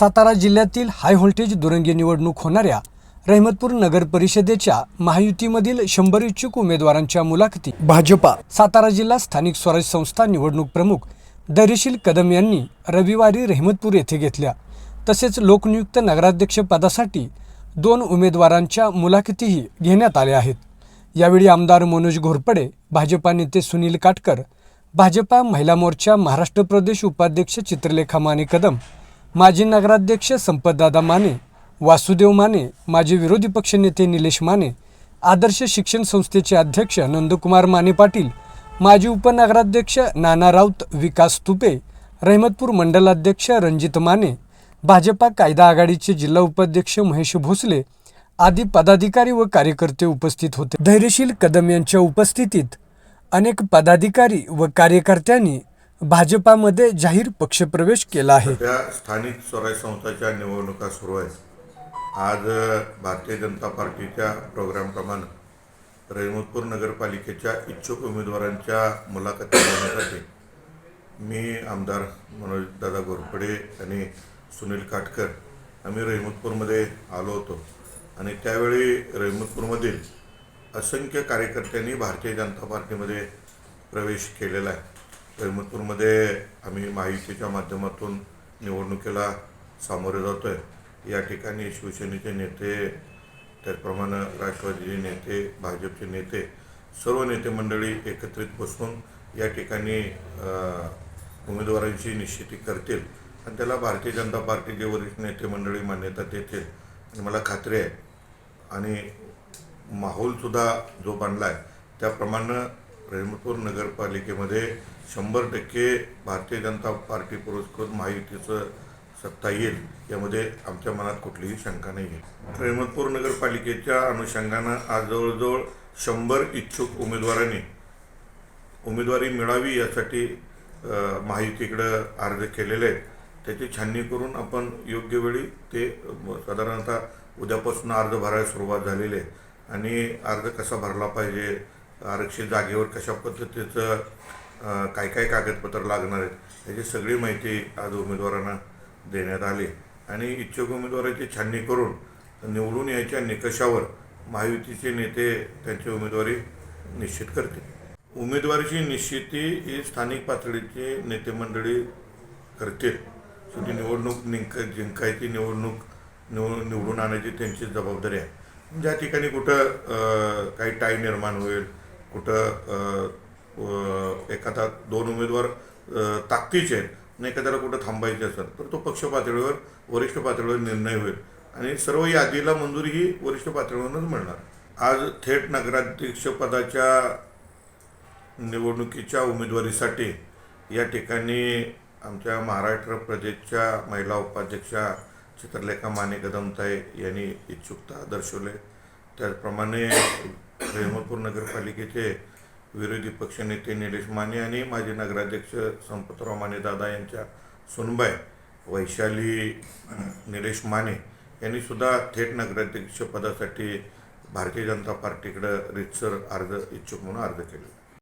सातारा जिल्ह्यातील high voltage दुरंगी निवडणूक होणाऱ्या रहमतपूर नगर परिषदेच्या महायुतीमधील शंभर इच्छुक उमेदवारांच्या मुलाखती. भाजपा. सातारा जिल्हा स्थानिक स्वराज्य संस्था निवडणूक प्रमुख धैर्यशील कदम यांनी रविवारी रहमतपूर येथे घेतल्या. तसेच लोकनियुक्त नगराध्यक्ष पदासाठी दोन उमेदवारांच्या मुलाखतीही घेण्यात आल्या आहेत. यावेळी आमदार मनोज घोरपडे भाजपा नेते सुनील काटकर भाजपा महिला मोर्चा महाराष्ट्र प्रदेश उपाध्यक्ष चित्रलेखा माने कदम माजी नगराध्यक्ष संपतदादा माने वासुदेव माने माजी विरोधी पक्षनेते निलेश माने आदर्श शिक्षण संस्थेचे अध्यक्ष नंदकुमार माने पाटील माजी उपनगराध्यक्ष नाना राऊत विकास तुपे रहमतपूर मंडलाध्यक्ष रणजित माने भाजपा कायदा आघाडीचे जिल्हा उपाध्यक्ष महेश भोसले आदी पदाधिकारी व कार्यकर्ते उपस्थित होते. धैर्यशील कदम यांच्या उपस्थितीत अनेक पदाधिकारी व कार्यकर्त्यांनी भाजपामध्ये जाहीर पक्षप्रवेश केला आहे. त्या स्थानिक स्वराज्य संस्थाच्या निवडणुका सुरू आहेत. आज भारतीय जनता पार्टीच्या प्रोग्रामप्रमाणे रहिमतपूर नगरपालिकेच्या इच्छुक उमेदवारांच्या मुलाखती घेण्यासाठी मी आमदार मनोजदादा घोरपडे आणि सुनील काटकर आम्ही रहिमतपूरमध्ये आलो होतो. आणि त्यावेळी रहिमतपूरमधील असंख्य कार्यकर्त्यांनी भारतीय जनता पार्टीमध्ये प्रवेश केलेला आहे. रहिमतपूरमध्ये आम्ही महायुतीच्या माध्यमातून निवडणुकीला सामोरे जातो आहे या ठिकाणी शिवसेनेचे नेते त्याचप्रमाणे राष्ट्रवादीचे नेते भाजपचे नेते सर्व नेते मंडळी एकत्रित बसून या ठिकाणी उमेदवारांची निश्चिती करतील आणि त्याला भारतीय जनता पार्टीचे वरिष्ठ नेते मंडळी मान्यता देतील आणि मला खात्री आहे. आणि माहोलसुद्धा जो बनला आहे त्याप्रमाणे प्रेमपूर नगरपालिकेमध्ये शंभर टक्के भारतीय जनता पार्टी पुरस्कृत महायुतीचं सत्ता येईल यामध्ये आमच्या मनात कुठलीही शंका नाही आहे रहमतपूर नगरपालिकेच्या अनुषंगानं आज जवळजवळ शंभर इच्छुक उमेदवारांनी उमेदवारी मिळावी यासाठी महायुतीकडं अर्ज केलेले आहेत. त्याची छाननी करून आपण योग्य वेळी ते साधारणतः उद्यापासून अर्ज भरायला सुरुवात झालेली आहे. आणि अर्ज कसा भरला पाहिजे आरक्षित जागेवर कशा पद्धतीचं काय काय कागदपत्र लागणार आहेत याची सगळी माहिती आज उमेदवारांना देण्यात आली. आणि इच्छुक उमेदवाराची छाननी करून निवडून यायच्या निकषावर महायुतीचे नेते त्यांची उमेदवारी निश्चित करतील. उमेदवारीची निश्चिती ही स्थानिक पातळीची नेते मंडळी करतील. शेवटी निवडणूक निंक जिंकायची निवडणूक निव निवडून आणायची त्यांची जबाबदारी आहे. ज्या ठिकाणी कुठं काही टाय निर्माण होईल कुठं एखादा दोन उमेदवार ताकदीचे आहेत आणि एखाद्याला कुठं थांबायचे असेल तर तो पक्ष पातळीवर वरिष्ठ पातळीवर निर्णय होईल. आणि सर्व यादीला मंजुरी ही वरिष्ठ पातळीवरूनच मिळणार. आज थेट नगराध्यक्षपदाच्या निवडणुकीच्या उमेदवारीसाठी या ठिकाणी आमच्या महाराष्ट्र प्रदेशच्या महिला उपाध्यक्षा चित्रलेखा माने कदमताई यांनी इच्छुकता दर्शवले. त्याचप्रमाणे रहमतपूर नगरपालिकेचे विरोधी पक्षनेते निलेश माने आणि माजी नगराध्यक्ष संपतराव माने दादा यांच्या सुनबाई वैशाली निलेश माने यांनी सुद्धा थेट नगराध्यक्ष पदासाठी भारतीय जनता पार्टीकडं रितसर अर्ज इच्छुक म्हणून अर्ज केला.